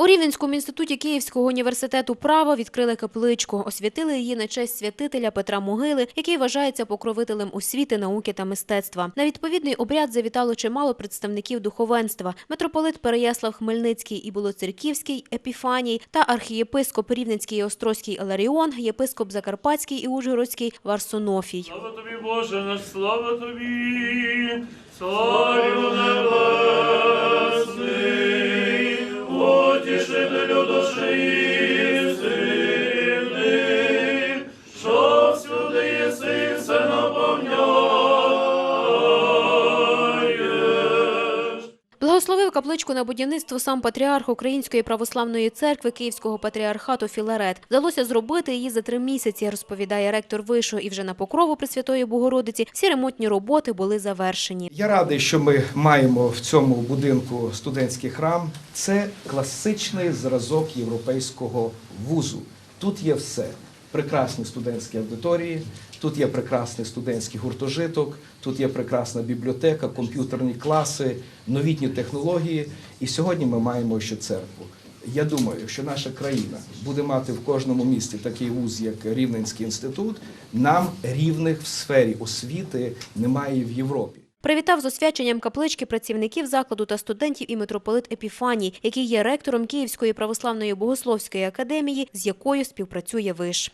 У Рівненському інституті Київського університету права відкрили капличку. Освятили її на честь святителя Петра Могили, який вважається покровителем освіти, науки та мистецтва. На відповідний обряд завітало чимало представників духовенства. Митрополит Переяслав Хмельницький і Булоцерківський Епіфаній та архієпископ Рівненський і Острозький Еларіон, єпископ Закарпатський і Ужгородський Варсонофій. Слава тобі, Боже наш, слава тобі, Царю Благословив капличку на будівництво сам патріарх Української православної церкви Київського патріархату Філарет. Вдалося зробити її за три місяці, розповідає ректор вишу. І вже на покрову Пресвятої Богородиці всі ремонтні роботи були завершені. Я радий, що ми маємо в цьому будинку студентський храм. Це класичний зразок європейського вузу. Тут є все. Прекрасні студентські аудиторії, тут є прекрасний студентський гуртожиток, тут є прекрасна бібліотека, комп'ютерні класи, новітні технології. І сьогодні ми маємо ще церкву. Я думаю, що наша країна буде мати в кожному місті такий вуз, як Рівненський інститут. Нам рівних в сфері освіти немає в Європі. Привітав з освяченням каплички працівників закладу та студентів і митрополит Епіфаній, який є ректором Київської православної богословської академії, з якою співпрацює виш.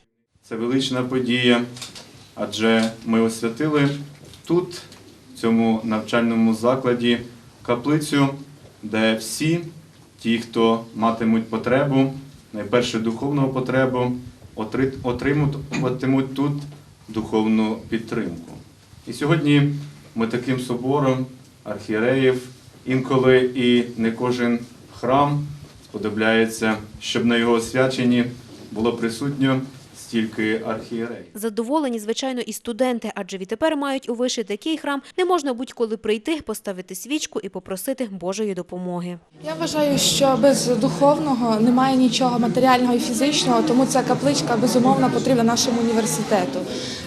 Це велична подія, адже ми освятили тут, в цьому навчальному закладі, каплицю, де всі ті, хто матимуть потребу, найперше духовну потребу, отримуватимуть тут духовну підтримку. І сьогодні ми таким собором архієреїв, інколи і не кожен храм сподобляється, щоб на його освяченні було присутньо стільки архієреїв. Задоволені, звичайно, і студенти, адже відтепер мають у виші такий храм, де можна будь-коли прийти, поставити свічку і попросити Божої допомоги. Я вважаю, що без духовного немає нічого матеріального і фізичного, тому ця капличка безумовно потрібна нашому університету.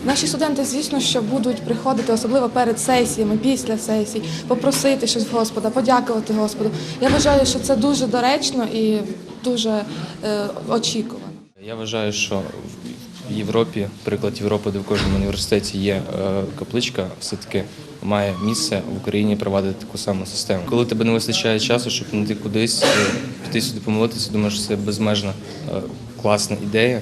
Наші студенти, звісно, що будуть приходити, особливо перед сесіями, після сесій, попросити щось в Господа, подякувати Господу. Я вважаю, що це дуже доречно і дуже е, очікувано. Я вважаю, що в Європі, приклад Європи, де в кожному університеті є е, капличка, все-таки має місце в Україні провадити таку саму систему. Коли тебе не вистачає часу, щоб не кудись, е, піти сюди помолитися, думаю, що це безмежна е, класна ідея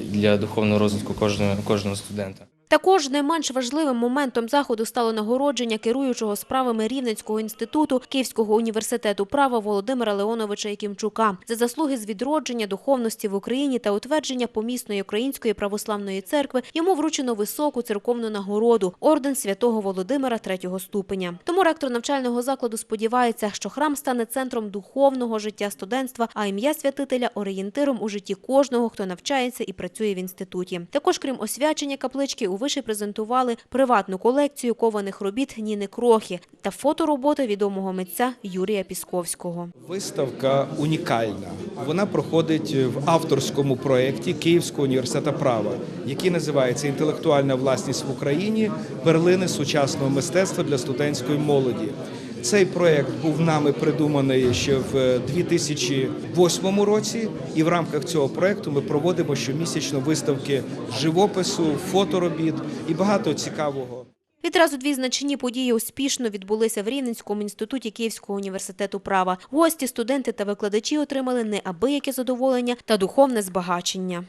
для духовного розвитку кожного, кожного студента. Також не менш важливим моментом заходу стало нагородження керуючого справами Рівненського інституту Київського університету права Володимира Леоновича Якимчука за заслуги з відродження духовності в Україні та утвердження помісної Української православної церкви йому вручено високу церковну нагороду орден святого Володимира третього ступеня. Тому ректор навчального закладу сподівається, що храм стане центром духовного життя студентства, а ім'я святителя орієнтиром у житті кожного, хто навчається і працює в інституті. Також, крім освячення каплички, у виші презентували приватну колекцію кованих робіт Ніни Крохи та фотороботи відомого митця Юрія Пісковського. Виставка унікальна. Вона проходить в авторському проєкті Київського університету права, який називається Інтелектуальна власність в Україні перлини сучасного мистецтва для студентської молоді. Цей проєкт був нами придуманий ще в 2008 році, і в рамках цього проєкту ми проводимо щомісячно виставки живопису, фоторобіт і багато цікавого. Відразу дві значні події успішно відбулися в Рівненському інституті Київського університету права. Гості, студенти та викладачі отримали неабияке задоволення та духовне збагачення.